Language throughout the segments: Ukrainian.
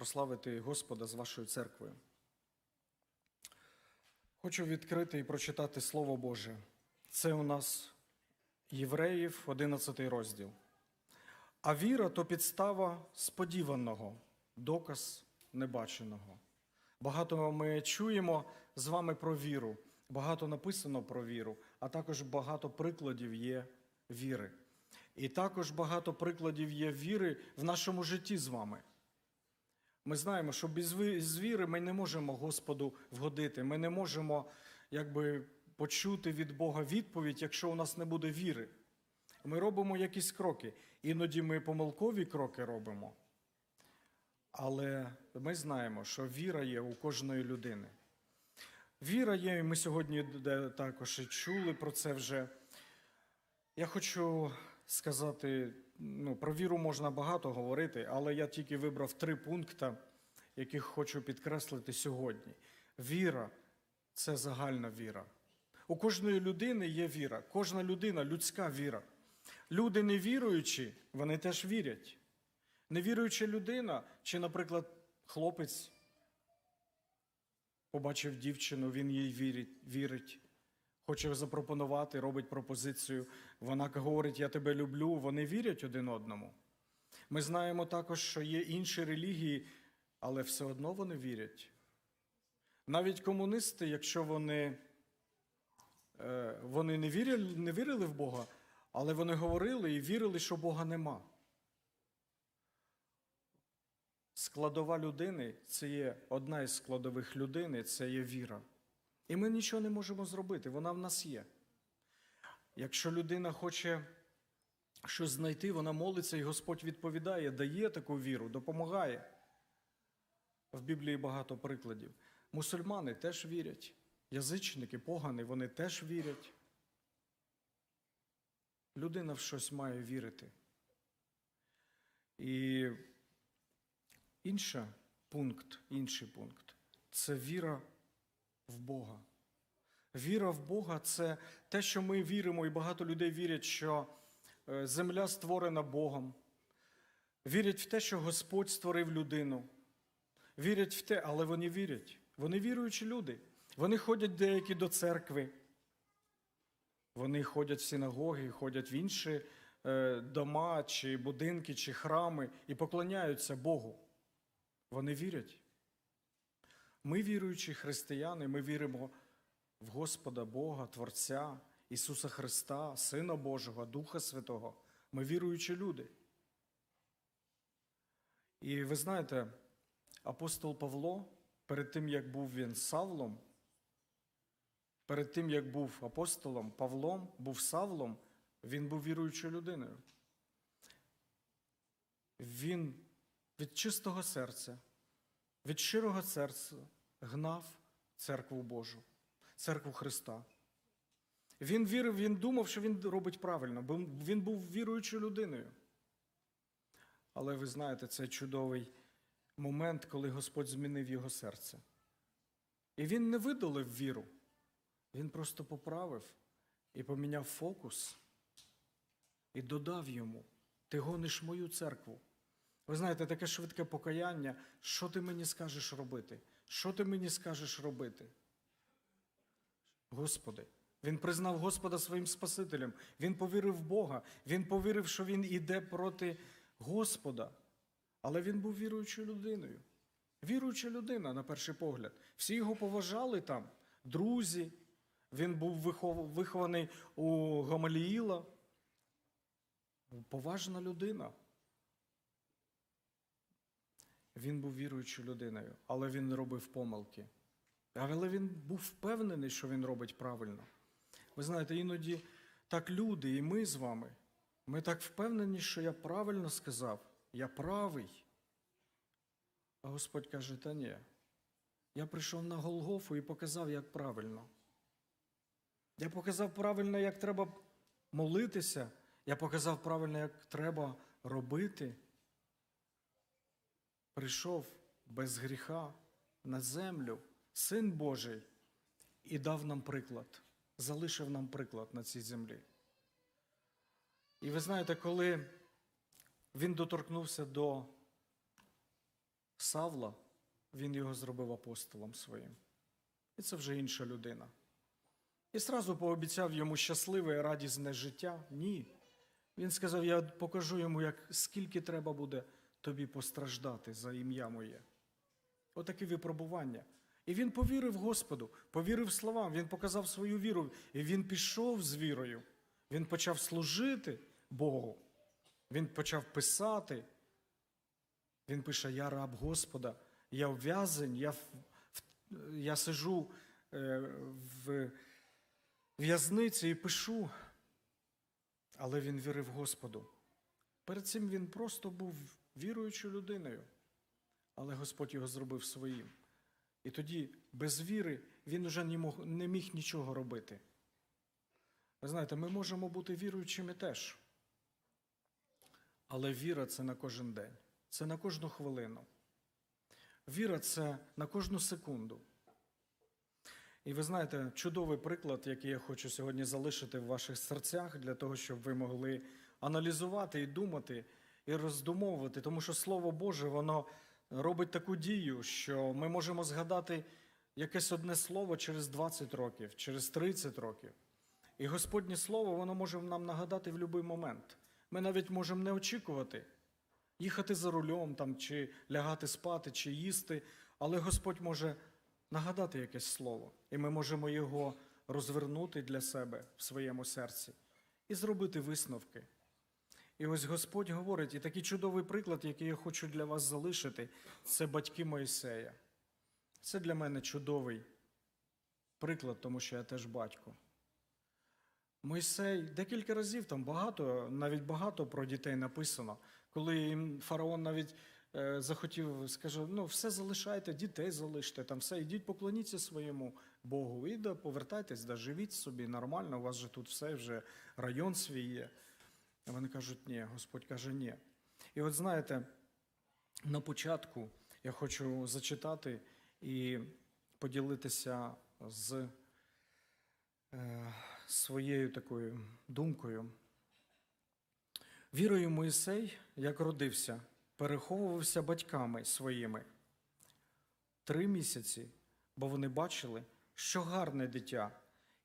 прославити Господа з вашою церквою. Хочу відкрити і прочитати Слово Боже. Це у нас Євреїв, 11 розділ. А віра то підстава сподіваного, доказ небаченого. Багато ми чуємо з вами про віру, багато написано про віру, а також багато прикладів є віри. І також багато прикладів є віри в нашому житті з вами. Ми знаємо, що без ви- з віри ми не можемо Господу вгодити. Ми не можемо якби, почути від Бога відповідь, якщо у нас не буде віри. Ми робимо якісь кроки. Іноді ми помилкові кроки робимо. Але ми знаємо, що віра є у кожної людини. Віра є, і ми сьогодні також і чули про це вже. Я хочу сказати, ну, про віру можна багато говорити, але я тільки вибрав три пункти, яких хочу підкреслити сьогодні. Віра це загальна віра. У кожної людини є віра, кожна людина людська віра. Люди невіруючі, вони теж вірять. Невіруюча людина, чи, наприклад, хлопець побачив дівчину, він їй вірить, вірить, хоче запропонувати, робить пропозицію. Вона говорить, я тебе люблю, вони вірять один одному. Ми знаємо також, що є інші релігії, але все одно вони вірять. Навіть комуністи, якщо вони, е, вони не, вірили, не вірили в Бога, але вони говорили і вірили, що Бога нема. Складова людини це є одна із складових людини, це є віра. І ми нічого не можемо зробити, вона в нас є. Якщо людина хоче щось знайти, вона молиться, і Господь відповідає, дає таку віру, допомагає. В Біблії багато прикладів. Мусульмани теж вірять, язичники, погани, вони теж вірять. Людина в щось має вірити. І інший пункт, інший пункт це віра в Бога. Віра в Бога це те, що ми віримо, і багато людей вірять, що е, земля створена Богом. Вірять в те, що Господь створив людину. Вірять в те, але вони вірять. Вони віруючі люди. Вони ходять деякі до церкви. Вони ходять в синагоги, ходять в інші е, дома, чи будинки, чи храми і поклоняються Богу. Вони вірять. Ми, віруючі християни, ми віримо в Господа Бога, Творця, Ісуса Христа, Сина Божого, Духа Святого. Ми віруючі люди. І ви знаєте, апостол Павло, перед тим, як був він Савлом, перед тим, як був апостолом Павлом, був Савлом, він був віруючою людиною. Він від чистого серця, від щирого серця гнав церкву Божу, церкву Христа. Він вірив, він думав, що він робить правильно, бо він був віруючою людиною. Але ви знаєте, це чудовий момент, коли Господь змінив його серце. І він не видалив віру, він просто поправив і поміняв фокус і додав йому: Ти гониш мою церкву. Ви знаєте, таке швидке покаяння, що ти мені скажеш робити? Що ти мені скажеш робити? Господи, він признав Господа своїм Спасителем, він повірив в Бога, він повірив, що він іде проти Господа. Але він був віруючою людиною. Віруюча людина, на перший погляд. Всі його поважали там, друзі. Він був вихований у Гамаліїла. Поважна людина. Він був віруючою людиною, але він робив помилки. Але він був впевнений, що він робить правильно. Ви знаєте, іноді так люди, і ми з вами, ми так впевнені, що я правильно сказав, я правий. А Господь каже: та ні. Я прийшов на Голгофу і показав, як правильно. Я показав правильно, як треба молитися. Я показав правильно, як треба робити. Прийшов без гріха на землю, Син Божий, і дав нам приклад, залишив нам приклад на цій землі. І ви знаєте, коли він доторкнувся до Савла, він його зробив апостолом своїм. І це вже інша людина. І сразу пообіцяв йому щасливе і радісне життя. Ні. Він сказав: Я покажу йому, як, скільки треба буде тобі постраждати за ім'я моє. Отакі випробування. І він повірив Господу, повірив словам, він показав свою віру, і він пішов з вірою. Він почав служити Богу. Він почав писати. Він пише: Я раб Господа, я в'язень, я, я сижу е, в в'язниці і пишу. Але він вірив Господу. Перед цим він просто був віруючою людиною, але Господь його зробив своїм. І тоді без віри він уже не, міг нічого робити. Ви знаєте, ми можемо бути віруючими теж. Але віра це на кожен день, це на кожну хвилину. Віра це на кожну секунду. І ви знаєте, чудовий приклад, який я хочу сьогодні залишити в ваших серцях, для того, щоб ви могли аналізувати і думати, і роздумовувати, тому що Слово Боже, воно робить таку дію, що ми можемо згадати якесь одне слово через 20 років, через 30 років. І Господнє Слово, воно може нам нагадати в будь-який момент. Ми навіть можемо не очікувати, їхати за рулем, там, чи лягати спати, чи їсти, але Господь може нагадати якесь слово, і ми можемо його розвернути для себе в своєму серці і зробити висновки. І ось Господь говорить, і такий чудовий приклад, який я хочу для вас залишити, це батьки Моїсея. Це для мене чудовий приклад, тому що я теж батько. Мойсей декілька разів там багато, навіть багато про дітей написано. Коли фараон навіть е, захотів, скаже, ну все залишайте, дітей залиште, там все, ідіть поклоніться своєму Богу і повертайтесь, да, живіть собі нормально, у вас же тут все вже район свій є. Вони кажуть, ні, Господь каже, ні. І от знаєте, на початку я хочу зачитати і поділитися з е, своєю такою думкою. Вірою Моїсей, як родився, переховувався батьками своїми три місяці, бо вони бачили, що гарне дитя,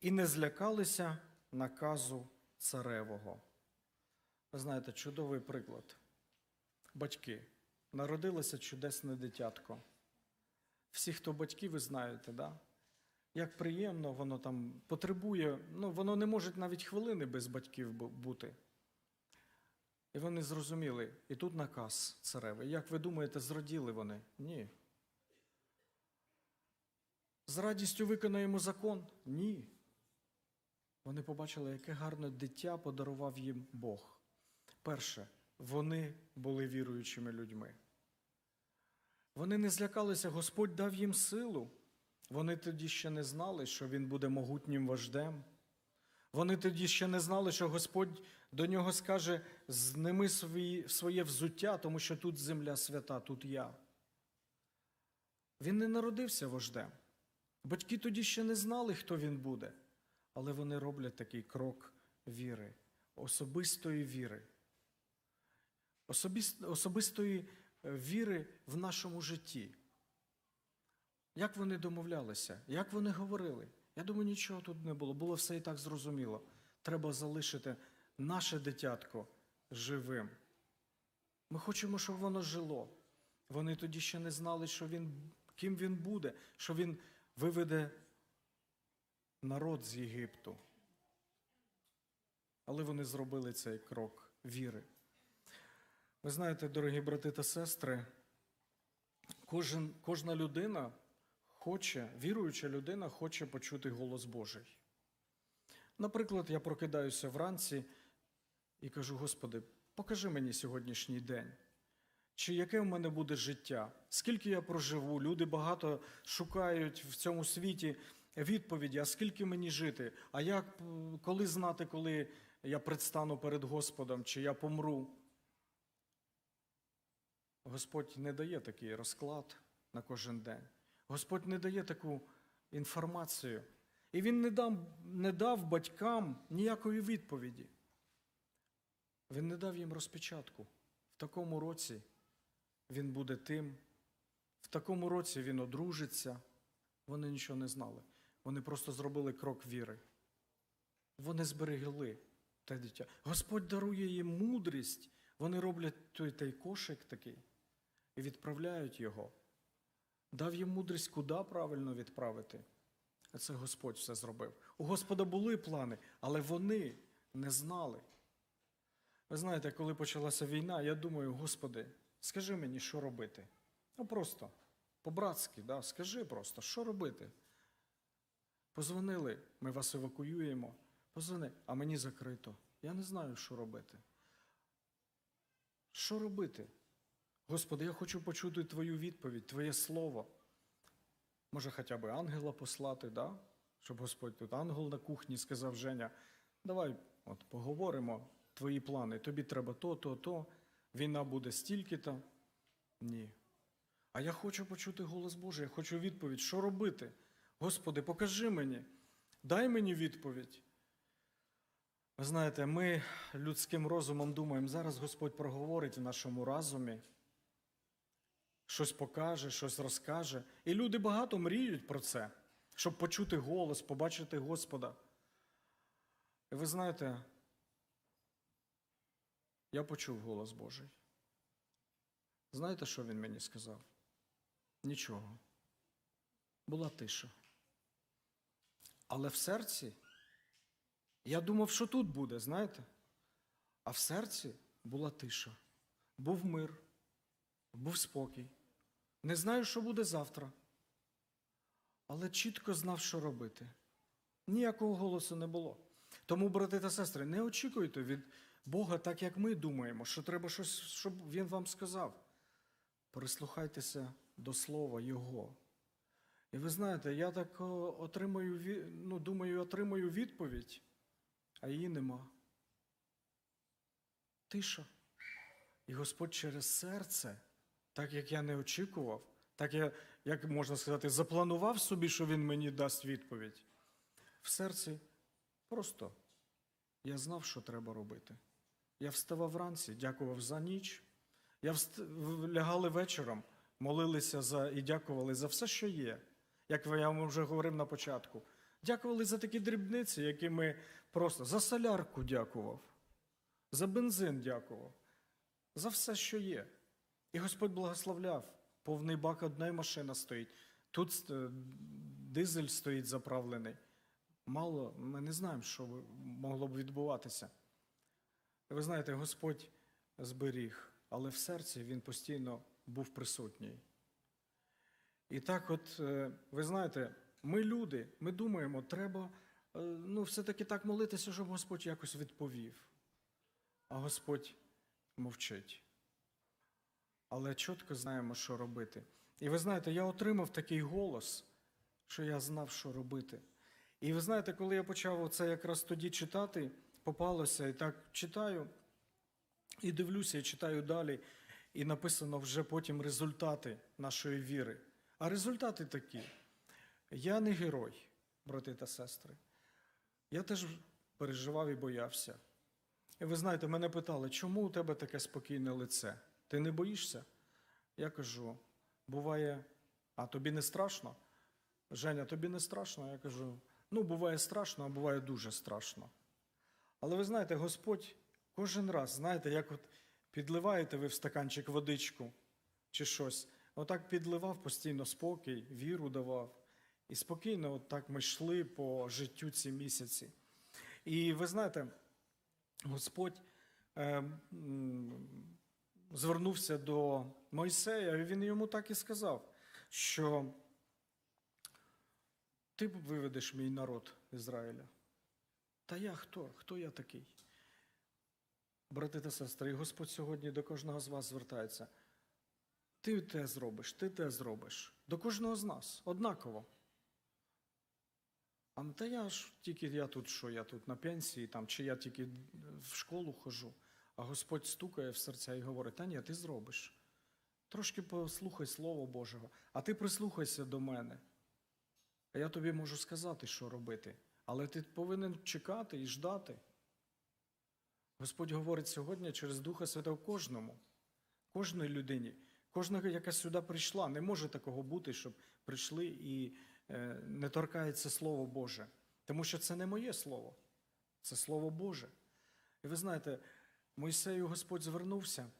і не злякалися наказу царевого. Ви знаєте, чудовий приклад. Батьки, народилося чудесне дитятко. Всі, хто батьки, ви знаєте, да? як приємно воно там потребує, ну воно не може навіть хвилини без батьків бути. І вони зрозуміли, і тут наказ царевий. Як ви думаєте, зраділи вони? Ні. З радістю виконаємо закон? Ні. Вони побачили, яке гарне дитя подарував їм Бог. Перше, вони були віруючими людьми. Вони не злякалися, Господь дав їм силу. Вони тоді ще не знали, що він буде могутнім вождем. Вони тоді ще не знали, що Господь до нього скаже: зними свої, своє взуття, тому що тут земля свята, тут я. Він не народився вождем. Батьки тоді ще не знали, хто він буде, але вони роблять такий крок віри, особистої віри, особистої е, віри в нашому житті. Як вони домовлялися, як вони говорили? Я думаю, нічого тут не було. Було все і так зрозуміло. Треба залишити наше дитятко живим. Ми хочемо, щоб воно жило. Вони тоді ще не знали, що він, ким він буде, що він виведе народ з Єгипту. Але вони зробили цей крок віри. Ви знаєте, дорогі брати та сестри, кожен, кожна людина хоче, віруюча людина хоче почути голос Божий. Наприклад, я прокидаюся вранці і кажу: Господи, покажи мені сьогоднішній день. Чи яке в мене буде життя? Скільки я проживу? Люди багато шукають в цьому світі відповіді, а скільки мені жити? А як коли знати, коли я предстану перед Господом, чи я помру? Господь не дає такий розклад на кожен день. Господь не дає таку інформацію. І Він не дав, не дав батькам ніякої відповіді. Він не дав їм розпечатку. В такому році він буде тим, В такому році він одружиться. Вони нічого не знали. Вони просто зробили крок віри. Вони зберегли те дитя. Господь дарує їм мудрість. Вони роблять той, той кошик такий і відправляють його. Дав їм мудрість, куди правильно відправити. А це Господь все зробив. У Господа були плани, але вони не знали. Ви знаєте, коли почалася війна, я думаю, Господи, скажи мені, що робити. Ну просто, по-братськи, да? скажи просто, що робити. Позвонили, ми вас евакуюємо. Позвони, а мені закрито. Я не знаю, що робити. Що робити? Господи, я хочу почути Твою відповідь, Твоє слово. Може, хоча б ангела послати, да? щоб Господь тут ангел на кухні сказав Женя, давай от поговоримо, твої плани, тобі треба то, то, то, війна буде стільки-то. Ні. А я хочу почути голос Божий, я хочу відповідь, що робити? Господи, покажи мені, дай мені відповідь. Ви знаєте, ми людським розумом думаємо, зараз Господь проговорить в нашому разумі, щось покаже, щось розкаже. І люди багато мріють про це, щоб почути голос, побачити Господа. І ви знаєте, я почув голос Божий. Знаєте, що він мені сказав? Нічого. Була тиша. Але в серці я думав, що тут буде, знаєте? А в серці була тиша, був мир, був спокій. Не знаю, що буде завтра, але чітко знав, що робити. Ніякого голосу не було. Тому, брати та сестри, не очікуйте від Бога так, як ми думаємо, що треба щось, щоб Він вам сказав. Прислухайтеся до слова Його. І ви знаєте, я так отримаю, ну, думаю, отримаю відповідь, а її нема. Тиша. І Господь через серце, так як я не очікував, так я, як можна сказати, запланував собі, що Він мені дасть відповідь. В серці просто я знав, що треба робити. Я вставав вранці, дякував за ніч. Я вст... лягали вечором, молилися за і дякували за все, що є. Як я вам вже говорив на початку. Дякували за такі дрібниці, які ми просто за солярку дякував, за бензин дякував, за все, що є. І Господь благословляв. Повний бак одна машина стоїть. Тут е, дизель стоїть заправлений. Мало, ми не знаємо, що могло б відбуватися. Ви знаєте, Господь зберіг, але в серці він постійно був присутній. І так, от, е, ви знаєте, ми люди, ми думаємо, треба е, ну, все-таки так молитися, щоб Господь якось відповів. А Господь мовчить. Але чітко знаємо, що робити. І ви знаєте, я отримав такий голос, що я знав, що робити. І ви знаєте, коли я почав це якраз тоді читати, попалося і так читаю, і дивлюся, і читаю далі, і написано вже потім результати нашої віри. А результати такі. Я не герой, брати та сестри. Я теж переживав і боявся. І ви знаєте, мене питали, чому у тебе таке спокійне лице? Ти не боїшся? Я кажу, буває, а тобі не страшно? Женя, тобі не страшно? Я кажу, ну, буває страшно, а буває дуже страшно. Але ви знаєте, Господь кожен раз, знаєте, як от підливаєте ви в стаканчик водичку чи щось, отак підливав постійно спокій, віру давав. І спокійно, от так ми йшли по життю ці місяці. І ви знаєте, Господь е, м, звернувся до Мойсея, і він йому так і сказав, що ти виведеш мій народ Ізраїля. Та я хто? Хто я такий? Брати та сестри, Господь сьогодні до кожного з вас звертається. Ти те зробиш, ти те зробиш. До кожного з нас однаково. А та я ж тільки я тут що, я тут на пенсії, там, чи я тільки в школу хожу, а Господь стукає в серця і говорить: та ні, ти зробиш. Трошки послухай Слово Божого, а ти прислухайся до мене. А я тобі можу сказати, що робити, але ти повинен чекати і ждати. Господь говорить сьогодні через Духа Святого кожному, кожній людині, Кожна, яка сюди прийшла, не може такого бути, щоб прийшли і е, не торкається Слово Боже. Тому що це не моє слово, це Слово Боже. І ви знаєте, Мойсею Господь звернувся,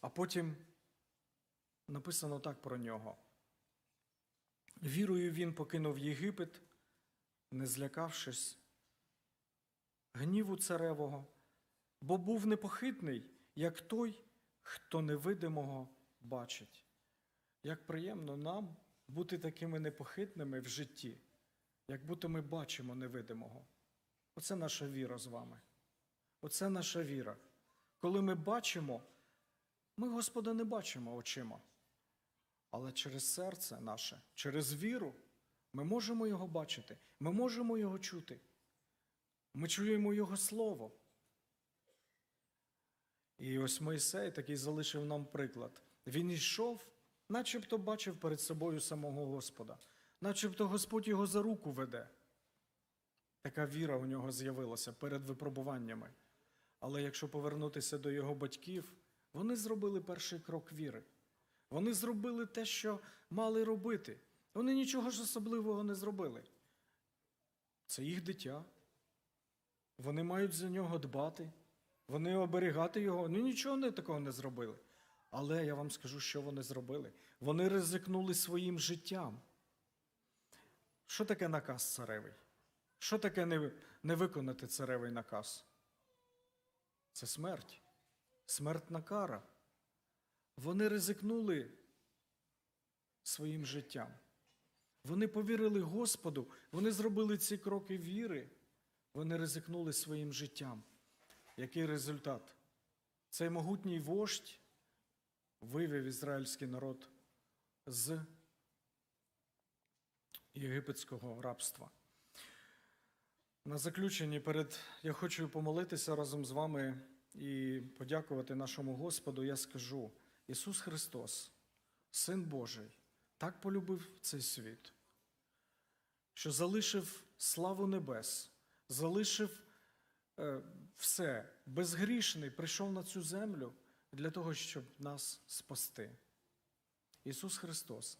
а потім написано так про нього. Вірою він покинув Єгипет, не злякавшись гніву царевого, бо був непохитний, як той, хто невидимого бачить. Як приємно нам бути такими непохитними в житті, як будто ми бачимо невидимого. Оце наша віра з вами. Оце наша віра. Коли ми бачимо, ми Господа не бачимо очима. Але через серце наше, через віру, ми можемо Його бачити, ми можемо Його чути. Ми чуємо Його Слово. І ось Мойсей такий залишив нам приклад. Він йшов, начебто бачив перед собою самого Господа, начебто Господь його за руку веде. Така віра у нього з'явилася перед випробуваннями. Але якщо повернутися до його батьків, вони зробили перший крок віри. Вони зробили те, що мали робити. Вони нічого ж особливого не зробили. Це їх дитя. Вони мають за нього дбати, вони оберігати його. Вони нічого не такого не зробили. Але я вам скажу, що вони зробили. Вони ризикнули своїм життям. Що таке наказ царевий? Що таке не, не виконати царевий наказ? Це смерть, смертна кара. Вони ризикнули своїм життям. Вони повірили Господу, вони зробили ці кроки віри, вони ризикнули своїм життям. Який результат? Цей могутній вождь вивів ізраїльський народ з єгипетського рабства. На заключенні перед я хочу помолитися разом з вами і подякувати нашому Господу. Я скажу: Ісус Христос, Син Божий, так полюбив цей світ, що залишив славу небес, залишив е, все безгрішний, прийшов на цю землю для того, щоб нас спасти. Ісус Христос,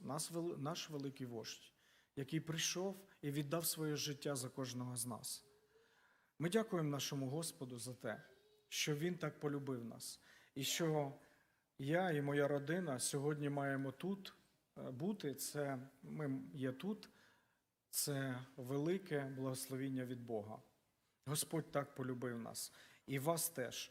наш великий вождь, який прийшов і віддав своє життя за кожного з нас. Ми дякуємо нашому Господу за те, що Він так полюбив нас, і що я і моя родина сьогодні маємо тут е, бути. Це ми є тут, це велике благословіння від Бога. Господь так полюбив нас і вас теж.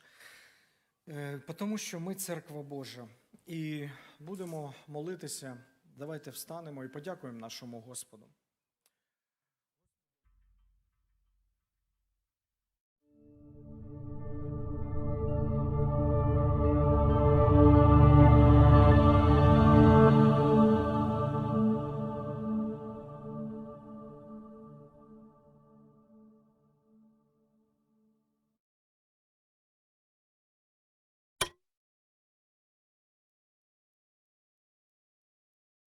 Е, Тому що ми церква Божа і будемо молитися. Давайте встанемо і подякуємо нашому Господу.